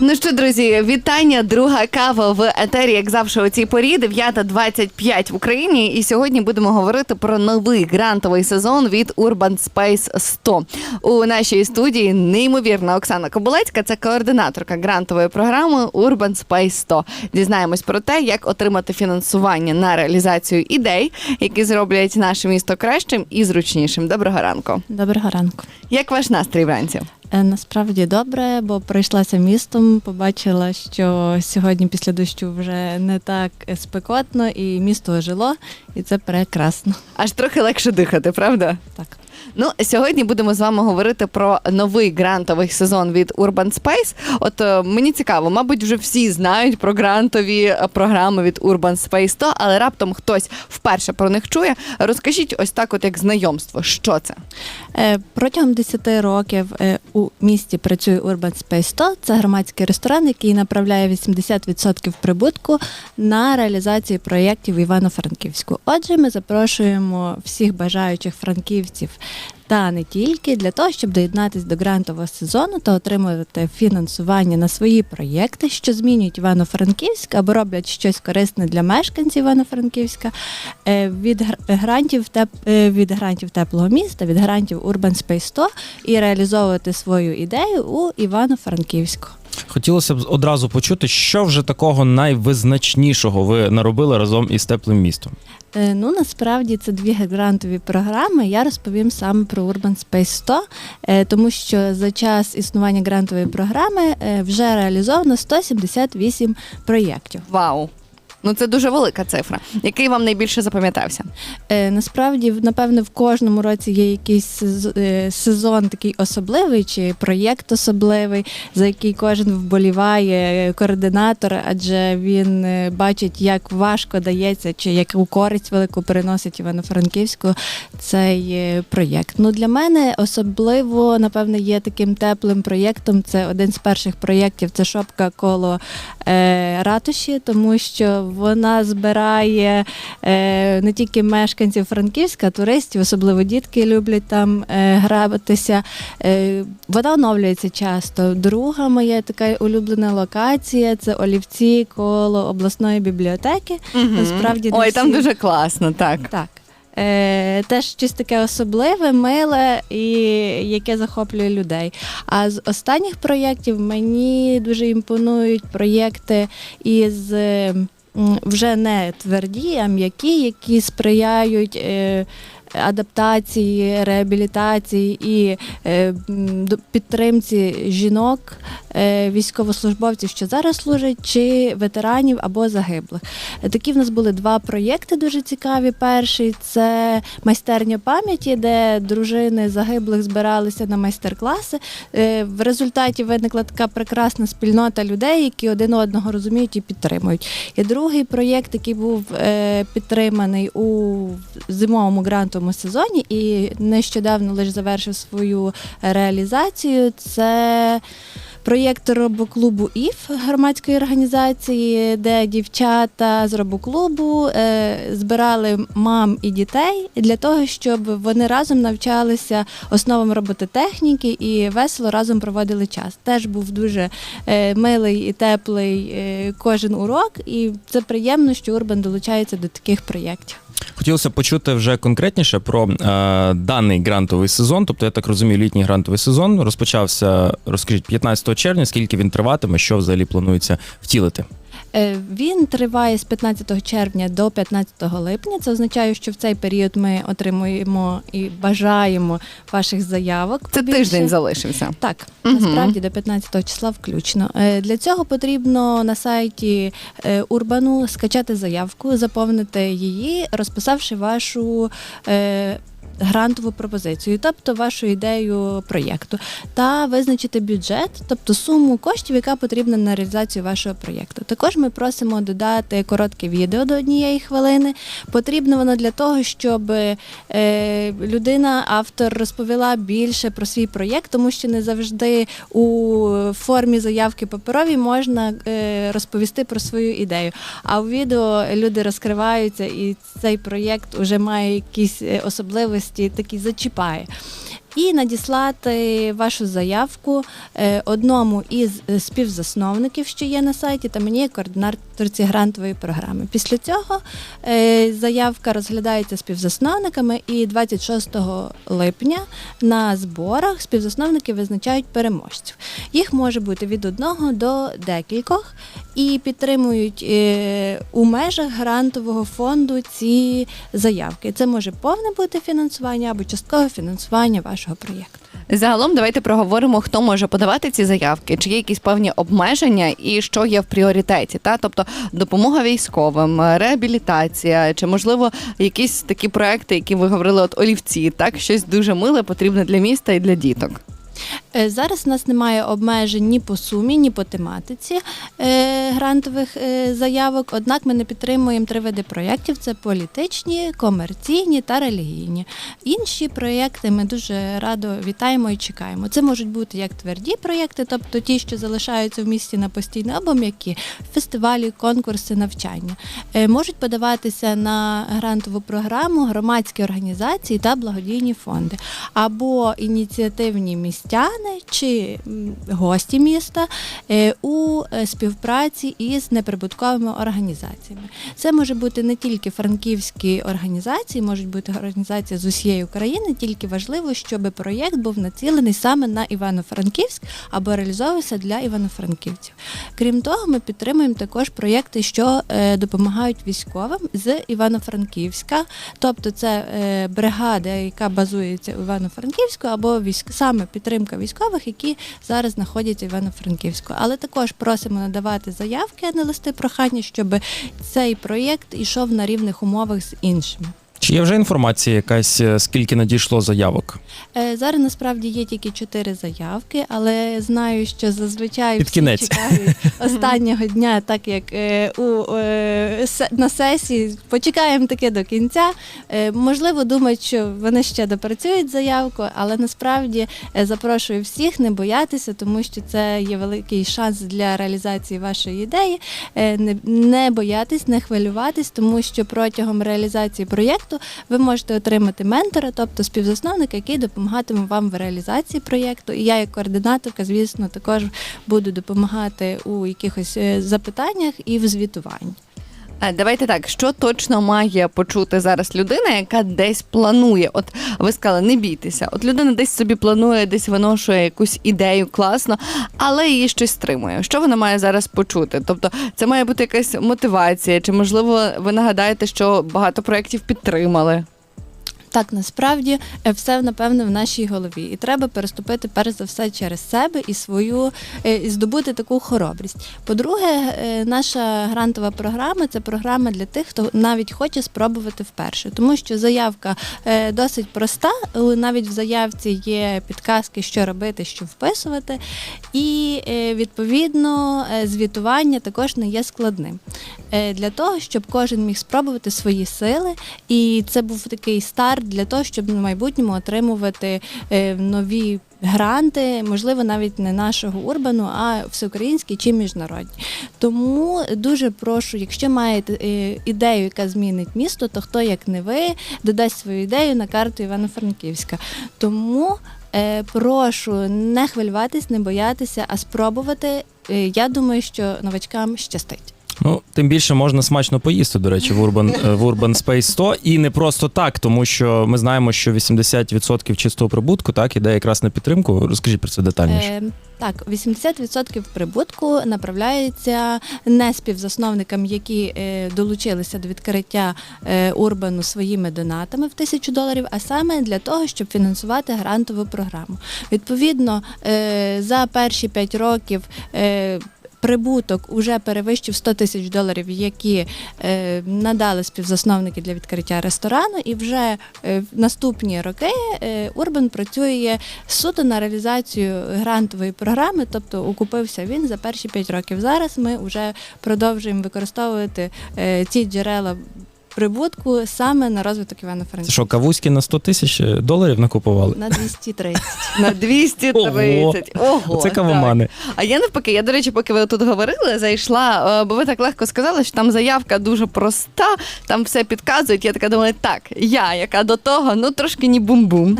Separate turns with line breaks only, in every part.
Ну що, друзі, вітання, друга кава в етері, як завжди, у цій порі, 9.25 в Україні. І сьогодні будемо говорити про новий грантовий сезон від Urban Space 100. У нашій студії неймовірна Оксана Кобулецька, це координаторка грантової програми Urban Space 100. Дізнаємось про те, як отримати фінансування на реалізацію ідей, які зроблять наше місто кращим і зручнішим. Доброго ранку.
Доброго ранку.
Як ваш настрій вранці?
Е, Насправді добре, бо пройшлася містом, побачила, що сьогодні після дощу вже не так спекотно, і місто ожило, і це прекрасно.
Аж трохи легше дихати, правда?
Так.
Ну, сьогодні будемо з вами говорити про новий грантовий сезон від Urban Space. От е, мені цікаво, мабуть, вже всі знають про грантові е, програми від Urban Space 100, але раптом хтось вперше про них чує. Розкажіть ось так, от як знайомство, що це?
Е, Протягом 10 років у місті працює Urban Space 100. Це громадський ресторан, який направляє 80% прибутку на реалізацію проєктів Івано-Франківську. Отже, ми запрошуємо всіх бажаючих франківців. Та не тільки для того, щоб доєднатися до грантового сезону та отримувати фінансування на свої проєкти, що змінюють Івано-Франківськ або роблять щось корисне для мешканців Івано-Франківська, е, від грантів теп- е, від грантів теплого міста, від грантів Urban Space 100 і реалізовувати свою ідею у Івано-Франківську.
Хотілося б одразу почути, що вже такого найвизначнішого ви наробили разом із теплим містом.
Е, Ну, насправді це дві грантові програми. Я розповім саме про Urban Space 100, е, тому що за час існування грантової програми е, вже реалізовано 178 проєктів.
Вау! Ну це дуже велика цифра. Який вам найбільше запам'ятався?
Е, Насправді, напевне, в кожному році є якийсь е, сезон такий особливий чи проєкт особливий, за який кожен вболіває е, координатор, адже він е, бачить, як важко дається, чи яку користь велику приносить Івано-Франківську цей е, проєкт. Ну для мене особливо, напевне, є таким теплим проєктом. Це один з перших проєктів. Це шопка коло е, ратуші, тому що вона збирає е, не тільки мешканців Франківська, туристів, особливо дітки люблять там е, грабитися. Е, вона оновлюється часто. Друга моя така улюблена локація це олівці коло обласної бібліотеки. Насправді не
Ой, там дуже класно, так.
так. Е, теж щось таке особливе, миле і яке захоплює людей. А з останніх проєктів мені дуже імпонують проєкти із вже не тверді, а м'які, які сприяють. Адаптації, реабілітації і е, підтримці жінок, е, військовослужбовців, що зараз служать, чи ветеранів або загиблих. Такі в нас були два проєкти дуже цікаві. Перший це майстерня пам'яті, де дружини загиблих збиралися на майстер-класи. Е, В результаті виникла така прекрасна спільнота людей, які один одного розуміють і підтримують. І другий проєкт, який був підтриманий у зимовому грантовому сезоні, і нещодавно лише завершив свою реалізацію. Це Проєкт робоклубу ІФ громадської організації, де дівчата з робоклубу е, збирали мам і дітей для того, щоб вони разом навчалися основам робототехніки і весело разом проводили час. Теж був дуже е, милий і теплий е, кожен урок, і це приємно, що Урбан долучається до таких проєктів.
Хотілося почути вже конкретніше про е, даний грантовий сезон. Тобто, я так розумію, літній грантовий сезон розпочався, розкажіть, 15 червня, скільки він триватиме, що взагалі планується втілити.
Е, Він триває з 15 червня до 15 липня. Це означає, що в цей період ми отримуємо і бажаємо ваших заявок.
Це
побільше.
тиждень залишився.
Так,
Мгм.
насправді до 15 числа включно. Е, Для цього потрібно на сайті е, Урбану скачати заявку, заповнити її, розписавши вашу. Грантову пропозицію, тобто вашу ідею проєкту, та визначити бюджет, тобто суму коштів, яка потрібна на реалізацію вашого проєкту. Також ми просимо додати коротке відео до однієї хвилини. Потрібно воно для того, щоб е, людина, автор, розповіла більше про свій проєкт, тому що не завжди у формі заявки паперовій можна е, розповісти про свою ідею. А у відео люди розкриваються, і цей проєкт вже має якісь е, особливості, такі зачіпає. І надіслати вашу заявку е, одному із е, співзасновників, що є на сайті, та мені координаторці грантової програми. Після цього е, заявка розглядається співзасновниками, і 26 липня на зборах співзасновники визначають переможців. Їх може бути від одного до декількох і підтримують е, у межах грантового фонду ці заявки. Це може повне бути фінансування або часткове фінансування вашого проєкту.
Загалом давайте проговоримо, хто може подавати ці заявки, чи є якісь певні обмеження і що є в пріоритеті. Та тобто допомога військовим, реабілітація, чи можливо якісь такі проекти, які ви говорили, от олівці, так щось дуже миле потрібне для міста і для діток.
Е, Зараз у нас немає обмежень ні по сумі, ні по тематиці е, грантових е, заявок. Однак ми не підтримуємо три види проєктів: це політичні, комерційні та релігійні. Інші проєкти ми дуже радо вітаємо і чекаємо. Це можуть бути як тверді проєкти, тобто ті, що залишаються в місті на постійно, або м'які фестивалі, конкурси, навчання. Можуть подаватися на грантову програму громадські організації та благодійні фонди, або ініціативні містяни чи гості міста е, у е, співпраці із неприбутковими організаціями. Це може бути не тільки франківські організації, можуть бути організації з усієї України, тільки важливо, щоб проєкт був націлений саме на Івано-Франківськ або реалізовувався для івано-франківців. Крім того, ми підтримуємо також проєкти, що е, допомагають військовим з Івано-Франківська, тобто це бригада, яка базується у Івано-Франківську, або військ саме підтримка військових, які зараз знаходяться в Івано-Франківську. Але також просимо надавати заявки, а не листи прохання, щоб цей проєкт йшов на рівних умовах з іншими.
Чи є вже інформація якась, е, скільки надійшло заявок?
Е, Зараз насправді є тільки чотири заявки, але знаю, що зазвичай
Під
всі
кінець.
чекають останнього дня, так як е, у е, се- на сесії почекаємо таки до кінця. Е, можливо, думають, що вони ще допрацюють заявку, але насправді е, запрошую всіх не боятися, тому що це є великий шанс для реалізації вашої ідеї. Е, не, не боятись, не хвилюватись, тому що протягом реалізації проєкту ви можете отримати ментора, тобто співзасновника, який допомагатиме вам в реалізації проєкту. І я, як координаторка, звісно, також буду допомагати у якихось е, запитаннях і в звітуванні.
Е, Давайте так, що точно має почути зараз людина, яка десь планує. От ви сказали, не бійтеся. От людина десь собі планує, десь виношує якусь ідею класно, але її щось стримує. Що вона має зараз почути? Тобто, це має бути якась мотивація, чи можливо ви нагадаєте, що багато проєктів підтримали?
Так, насправді е, все напевно в нашій голові, і треба переступити перш за все через себе і свою е, і здобути таку хоробрість. По-друге, е, наша грантова програма це програма для тих, хто навіть хоче спробувати вперше, тому що заявка досить проста. Навіть в заявці є підказки, що робити, що вписувати, і відповідно звітування також не є складним. Для того, щоб кожен міг спробувати свої сили, і це був такий старт для того, щоб в майбутньому отримувати е, нові. Гранти, можливо, навіть не нашого урбану, а всеукраїнські чи міжнародні. Тому дуже прошу, якщо маєте е, ідею, яка змінить місто, то хто як не ви додасть свою ідею на карту Івано-Франківська. Тому е, прошу не хвилюватись, не боятися, а спробувати. Я думаю, що новачкам щастить.
Ну, тим більше можна смачно поїсти, до речі, в Urban, е, в Urban Space 100. І не просто так, тому що ми знаємо, що 80% чистого прибутку так іде якраз на підтримку. Розкажіть про це детальніше.
Е, так, 80% прибутку направляється не співзасновникам, які е, долучилися до відкриття е, Урбану своїми донатами в тисячу доларів, а саме для того, щоб фінансувати грантову програму. Відповідно, е, за перші 5 років. Е, прибуток уже перевищив 100 тисяч доларів, які е, надали співзасновники для відкриття ресторану, і вже е, в наступні роки е, Урбан працює суто на реалізацію грантової програми, тобто окупився він за перші 5 років. Зараз ми вже продовжуємо використовувати е, ці джерела. Прибутку саме на розвиток івано
Це
франківська
що, кавузьки на 100 тисяч доларів накупували?
на 230.
На 230. Ого.
Це кавомани.
А я навпаки, я, до речі, поки ви тут говорили, зайшла, е, бо ви так легко сказали, що там заявка дуже проста, там все підказують. Я така думаю, так, я, яка до того, ну трошки ні бум-бум.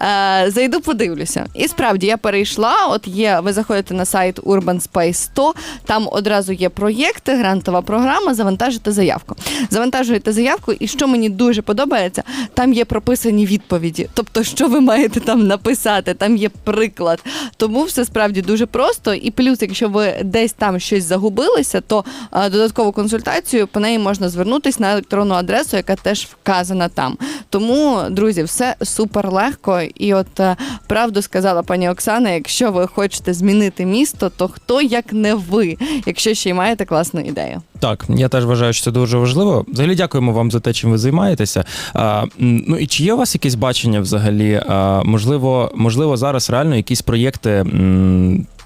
Е, зайду, подивлюся. І справді я перейшла. От є, ви заходите на сайт Urban Space 100, там одразу є проєкти, грантова програма, завантажите заявку. Завантажуєте заявку, і що мені дуже подобається, там є прописані відповіді. Тобто, що ви маєте там написати, там є приклад. Тому все справді дуже просто. І плюс, якщо ви десь там щось загубилися, то е, додаткову консультацію по неї можна звернутися на електронну адресу, яка теж вказана там. Тому, друзі, все супер легко. І от е, правду сказала пані Оксана: якщо ви хочете змінити місто, то хто як не ви, якщо ще й маєте класну ідею.
Так, я теж вважаю, що це дуже важливо. Взагалі, дякуємо вам за те, чим ви займаєтеся. А, ну і чи є у вас якесь бачення взагалі? А, можливо, можливо, зараз реально якісь проєкти.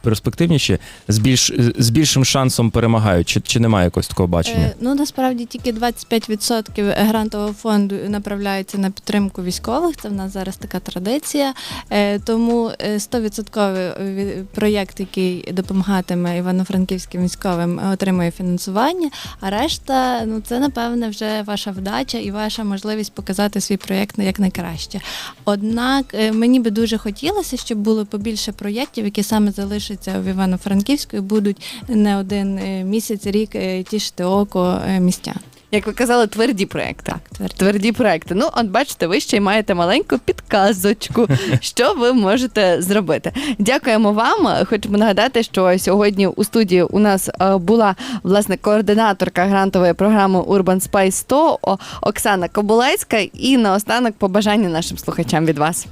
Перспективніші з більш з більшим шансом перемагають, чи, чи немає якогось такого бачення?
Е, ну насправді тільки 25% грантового фонду направляється на підтримку військових. Це в нас зараз така традиція. Е, тому е, 100% проєкт, який допомагатиме івано-франківським військовим, е, отримує фінансування. А решта, ну це напевне вже ваша вдача і ваша можливість показати свій проєкт як найкраще. Однак е, мені би дуже хотілося, щоб було побільше проєктів, які саме залишаться в Івано-Франківську і будуть не один е, місяць, рік е, тішити око е, містян.
Як ви казали, тверді проекти.
Так, твердо.
Тверді проекти. Ну, от бачите, ви ще й маєте маленьку підказочку, що ви можете зробити. Дякуємо вам. Хочемо нагадати, що сьогодні у студії у нас була власне координаторка грантової програми Urban Space 100 Оксана Кобулецька. І наостанок побажання нашим слухачам від вас.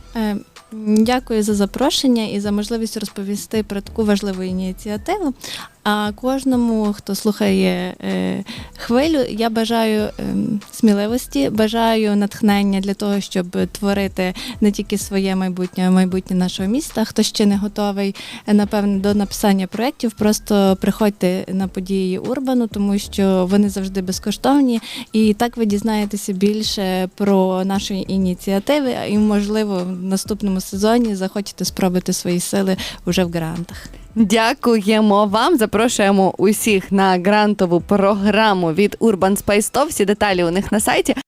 Дякую за запрошення і за можливість розповісти про таку важливу ініціативу. А кожному, хто слухає е, хвилю, я бажаю е, сміливості, бажаю натхнення для того, щоб творити не тільки своє майбутнє, а майбутнє нашого міста. Хто ще не готовий, е, напевне, до написання проєктів, просто приходьте на події Урбану, тому що вони завжди безкоштовні, і так ви дізнаєтеся більше про наші ініціативи, і можливо в наступному сезоні захочете спробувати свої сили вже в грантах.
Дякуємо вам. Запрошуємо усіх на грантову програму від Urban Space 100. Всі деталі у них на сайті.